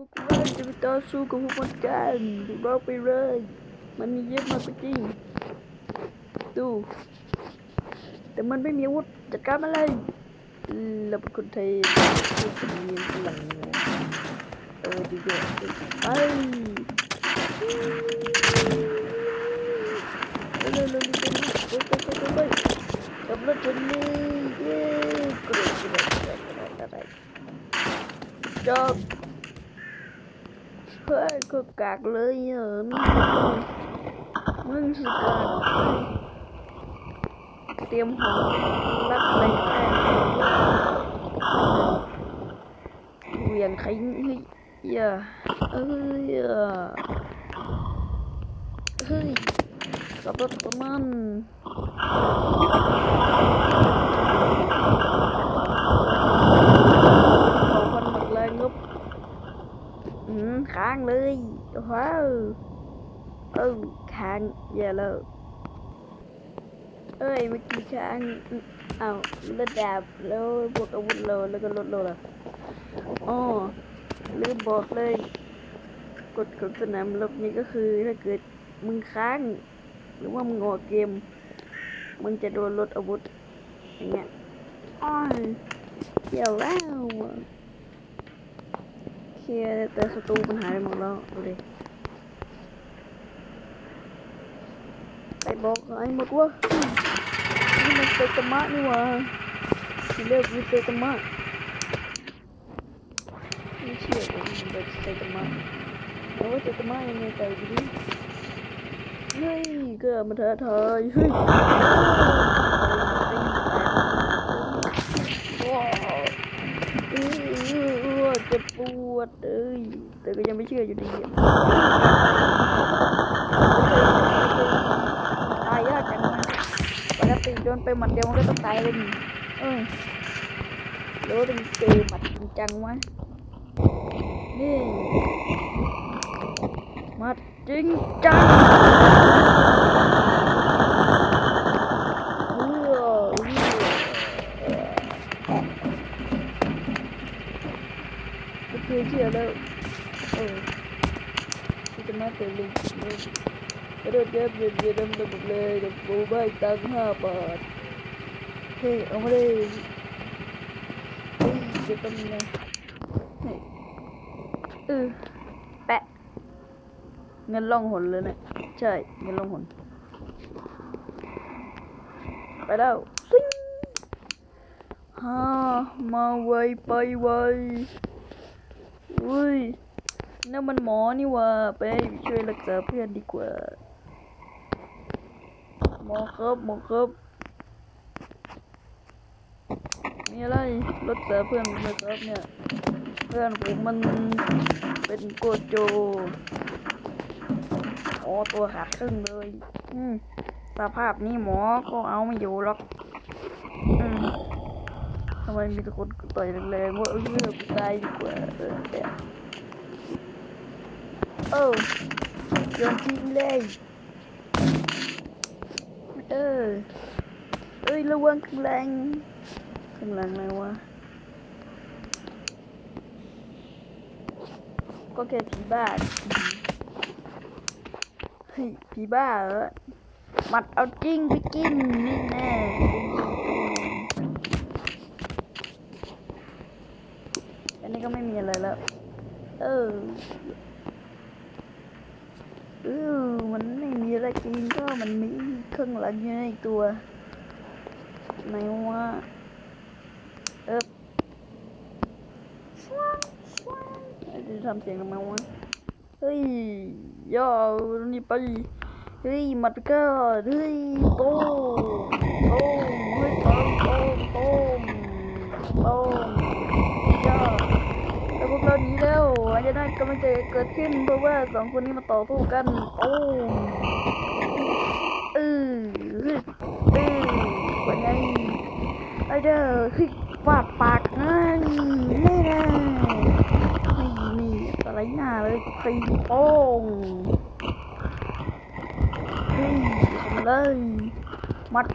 วกเราจะไปต่อสู้กับพวกมันกันเราไปเลยมันมีเยอะมากก็จริงดูแต่มันไม่มีอาวุธจัด พลังเออดีด้วยไปเร็วๆเร็วๆเร็วๆไปไปไปไปขับรถชนเลยเย้กระโดดกระโดดกระโดดกระโดดอะไรจบ เพื่อนก็กากเลยเหรอมึงสิกากเลยเตรียมหัวรักอะไรแค่เหวียงใครเฮ้ยอย่าเอ้ยอย่าเฮ้ยขับรถกับมันเ ค้างเลยว้าวเออค้างอย่าเลยเอ้ยเมื่อกี้ค้างอืมอ้าวระดับแล้วบวกอาวุธเราแล้วก็ลดเราละอ๋อลืมบอกเลยกฎของสนามรบนี้ก็คือถ้าเกิดมึงค้าง หรือว่ามึงออกเกม มึงจะโดนลดอาวุธอย่างเงี้ยอ้อยเดี๋ยวแล้ว อะเคลียร์แต่ศัตรูปัญหายไปหมดแล้วดูดิไปบอกไอ้หมดว่านี่มันเซตามะนี่หว่าที่เลิกวิเซตามะไม่เชื่อเลยมันเป็นเซตามะแล้วว่าเซตามะยังไงไปดูดิเฮ้ยเกิดมาท้าทายเฮ้ยว้าว เจ็บปวดเอ้ยแต่ก็ยังไม่เชื่ออยู่ดีตายยากจังนะปกติโดนไปหมัดเดียวมันก็ต้องตายเลยนี่เออแล้วต้องเจอหมัดจริงจังวะนี่หมัดจริงจังเออ เออโอเคเชื่อแล้วเออที่จะมาเติมลิงเลยกระโดดเย็บเอุ้ยนั่นมันหมอนี่ว่าไปช่วยรักษาเพื่อนดีกว่า หมอครับหมอครับ มีอะไรรักษาเพื่อนผมครับเนี่ย เพื่อนผมมันเป็นโกโจอ๋อตัวขาดครึ่งเลย อืมสภาพนี้หมอก็เอาไม่อยู่หรอก อืมำไมมีแต่คนต่อยแรงๆว่าเออกตายดีกว่าเออเออโยนทิ้งเลยเออเอ้ยระวังข้างหลังข้างหลังอะไรวะก็แค่ผีบ้าเฮ้ยผีบ้าเหรอมัดเอาจริงไปกินนี่แน่อันนี้ก็ ไม่มีอะไรแล้ว เออเออมันไม่มีอะไรกินก็มันมีเครื่องหลังอยู่ในตัวไหนวะเออสว่างสว่างจะทำเสียงทำไมวะเฮ้ยย่อนี่ไปเฮ้ยมัดก็เฮ้ยโต้โต้มเฮ้ยโต้มโต้มโต้มโต้ม เราหนีแล้วอันนั้นกำลังจะเกิดขึ้นเพราะว่าสองคนนี้มาต่อสู้กัน โอ้เออเออว่าไงไอเด้อคือฟาดปากนั่นนี่นะไม่มีอะไรหน้าเลยใครโป้งเฮ้ยทำเลยมัด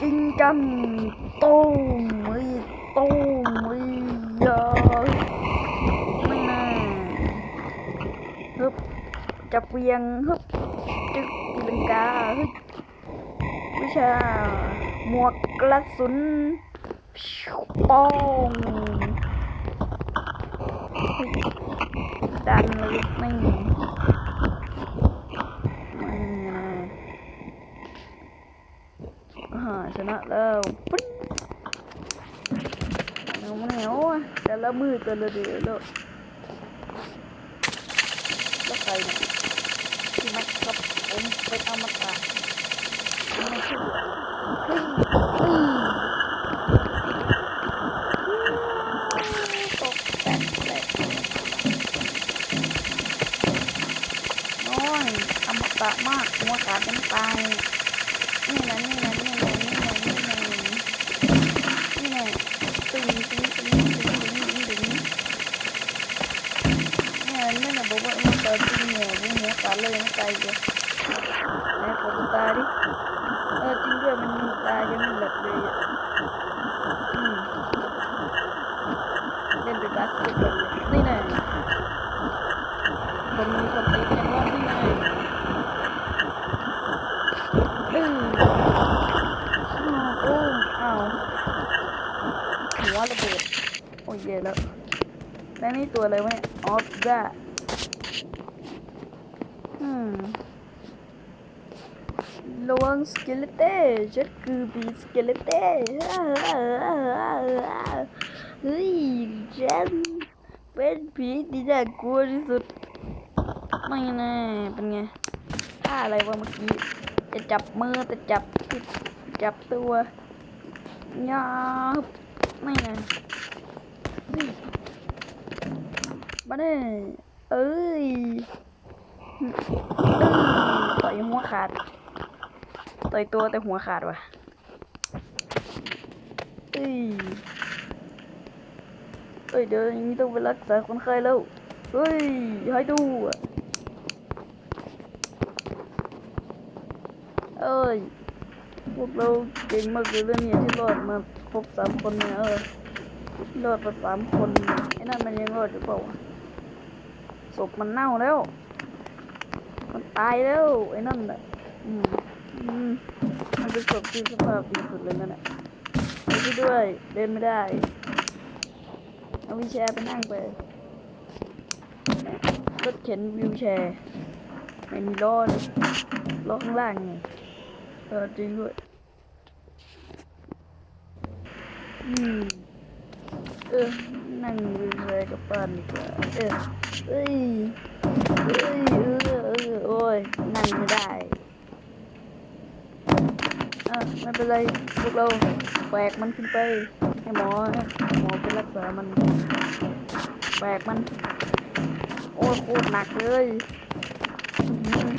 จริงจังโต้มเฮ้ยโต้มเฮ้ยอยา ไม่น่า ฮึบ จับเวียงฮึบจึกตีลังกาฮึบวิชา หมวกกระสุนป้องดันเลยไม่ไม่งอ่าชนะแล้วปึ๊ดเหนียวเหนียวอะแต่ละมือแต่ละเดือแล้ว แล้วใครเนี่ยที่มัดกับผมเป็นอมตะไม่ใช่เฮ้ยเฮ้ยตกแตกแตกน้อยอมตะมากหัวขาดเป็ นตายนี่นะนี่นะนี่นะนี่นะนี่นะนี่นะตึงตึงตึงตึงตึงตึงตึงนี่นะนี่นะบอกว่ามันตายตึงเนี่ยมันหัวขาดเลยไม่ตายเลยไหนขอดูตาดิเออจริงด้วยมันตายังไม่หลับเลยอะอืมเล่นไปบาสเกตบอลเลยนี่ไงคนมีคนตีกันว่านี่ไงอืมอ้าวตุ้มอ้าวหัวระเบิดโอ้ยเย่แล้วแล้วนี่ตัวอะไรวะเนี่ยออฟด้าอืมระวังสเกเลเต้ฉันคือบีสเกเลเต้เฮ้ยฉันเป็นผีที่น่ากลัวที่สุดไม่แน่เป็นไงท่าอะไรวะเมื่อกี้จะจับมือจะจับจับตัวยาบไม่ไง มาเด้เอ้ยต่อยหัวขาด ต่อยตัวแต่หัวขาดว่ะเอ้ยเอ้ยเดี๋ยวย่างนี้ต้องไปรักษาคนไข้แล้วเฮ้ยให้ดูเอ้ยพวกเราเก่งมากเลยเรื่องนี้ที่รอดมาครบสามคนเนี่ยเออ รอดมาสามคนไอ้นั่นมันยังรอดอยู่เปล่าวะศพมันเน่าแล้ว มันตายแล้วไอ้นั่นแหละอืมอืมมันเป็นศพที่สภาพดีสุดเลยนั่นแหละไปด้วยเดินไม่ได้เอาวิแชร์ไปนั่งไปรถเข็นวิวแชร์ไม่มีล้อล้อข้างล่างไงเออจริงด้วยอืม เออ นั่งวิวแชร์กับบ้านดีกว่าเออเอ้ยเอ้ยเออเออโอ้ย นั่งไม่ได้อะไม่เป็นไรพวกเราแบกมันขึ้นไป ให้หมอหมอไปรักษามันแบกมัน โอ้ยโคตรหนักเลยอื้อหือ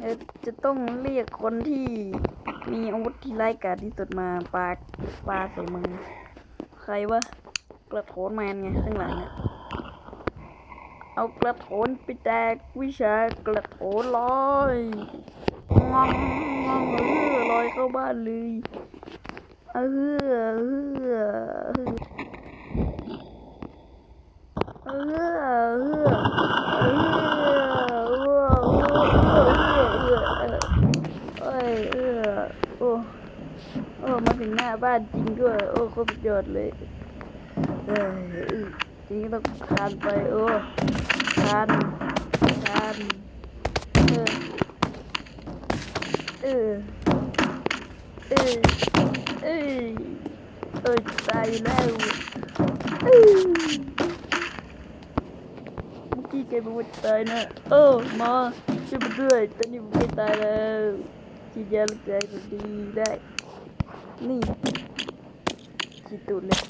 เอ่อ จะต้องเรียกคนที่มีอาวุธที่ไร้กาจที่สุดมาปาปาใส่มึง ใครวะกระโถนแมนไงข้างหลังเนี่ยเอากระโถนไปแจกวิชากระโถนลอยงองงองเออลอยเข้าบ้านเลยเออเออเออเออเออเออเอ้ยเออโอ้โอ้มาถึงหน้า บ้านจริงด้วย โอ้โคตรสุดยอดเลยจริงต้องคานไปโอ้คานคานเออเออเออเออเออตายแล้วเมื่อกี้แกบอกว่าตายนะโอ้หมาช่วยมาด้วยตอนนี้ผมไม่ตายแล้วฉีดยาลักษาให้ผมดีได้นี่ ฉีดตูดเลย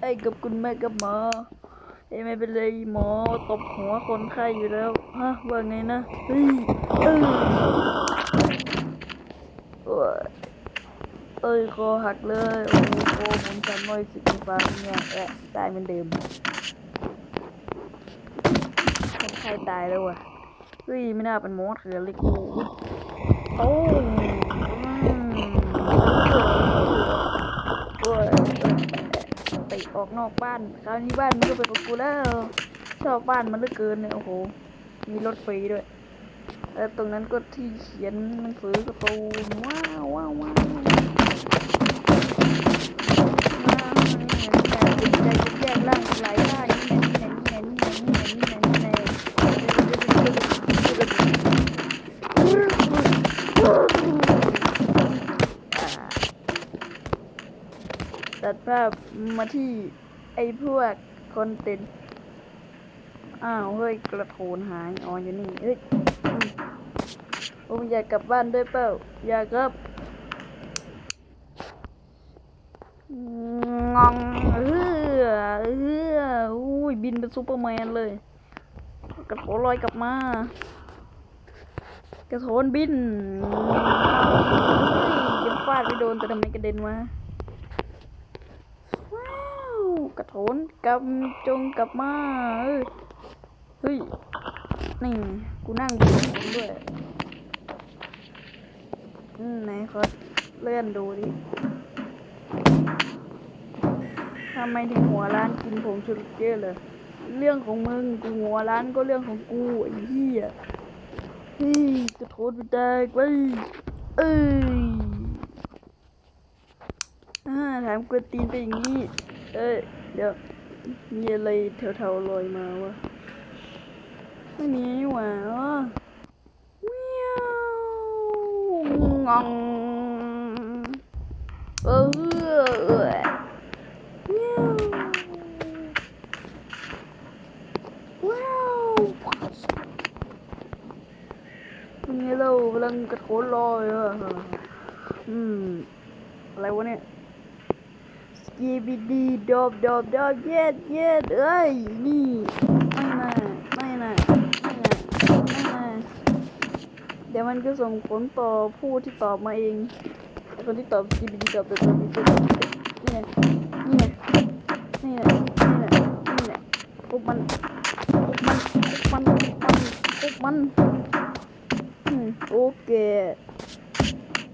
ไอ้กับคุณแม่กับหมอไอ้ไม่เป็นไรหมอตบหัวคนไข้อยู่แล้ว ฮะ ว่าไงนะเฮ้ยเอ้ยเอ้ยคอหักเลยโอ้โหผมจำน้อยสิบองศาเนี่ยแอะตายเหมือนเดิมคนไข้ตายแล้วว่ะเฮ้ยไม่น่าเป็นหมอเถอเลยกู ตู้ติออกนอกบ้านคราวนี้บ้านมันก็เป็นของกูแล้วชอบบ้านมันเหลือเกินเนี่ยโอ้โห มีรถฟรีด้วยแล้วตรงนั้นก็ที่เขียนหนังสือกระตูนว้าวว้าวว้าวแยกแยกร่างไหลได้ ตัดภาพมาที่ไอ้พวกคอนเทนต์อ้าวเฮ้ยกระโถนหายอ๋ออยู่นี่เฮ้ยอืมผมอยากกลับบ้านด้วยเปล่าอยากครับงองเออเอออุ้ยบินเป็นซูเปอร์แมนเลย กระโถนลอยกลับมา กระโถนบินเฮ้ยยังฟาดไม่โดนแต่ทำไมกระเด็นมาว้าว กระโถนกำจงกลับมาเฮ้ยนี่กูนั่งดูผมด้วยอืมไหนขอเลื่อนดูดิทำไมถึงหัวร้านกินผงชูรสเยอะเลยเรื่องของมึงกูหัวร้านก็เรื่องของกูไอ้เหี้ยเฮ้ยกระโทษไปแตกไปเอ้ยอ่าถามกวนตีนไปอย่างนี้ เอ้ย เดี๋ยวมีอะไรแถวๆลอยมาวะไม่มีนี่หว่าอ๋อเมียวงองเออมีเป็นไงเรากำลังกระโถนลอยอะอืม อะไรวะเนี่ย สกีบีดีดอบดอบดอบเย็ดเย็ดเอ้ยนี่ ไม่น่าไม่น่าไม่น่าไม่น่าเดี๋ยวมันก็ส่งผลต่อผู้ที่ตอบมาเองคนที่ตอบ GPT ตอบแต่ตอบนี่ไงนี่ไงนี่ไงนี่ไงนี่ไงปุ๊บมันปุ๊บมันปุ๊บมันปุ๊บมันปุ๊บมันโอเค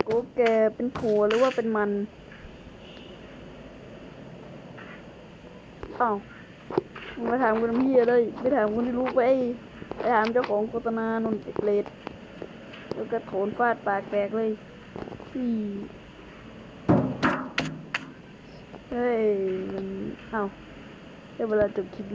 โอเคเป็นผัวหรือว่าเป็นมัน อ้าวมึงมาถามคนพี่เลยไม่ถามคนที่รู้ไปไปถามเจ้าของโฆษณานนเกรดแล้วก็โถนฟาดปากแตกเลยพี่เฮ้ยมันเอ้าได้เวลาจบคลิปแล้ว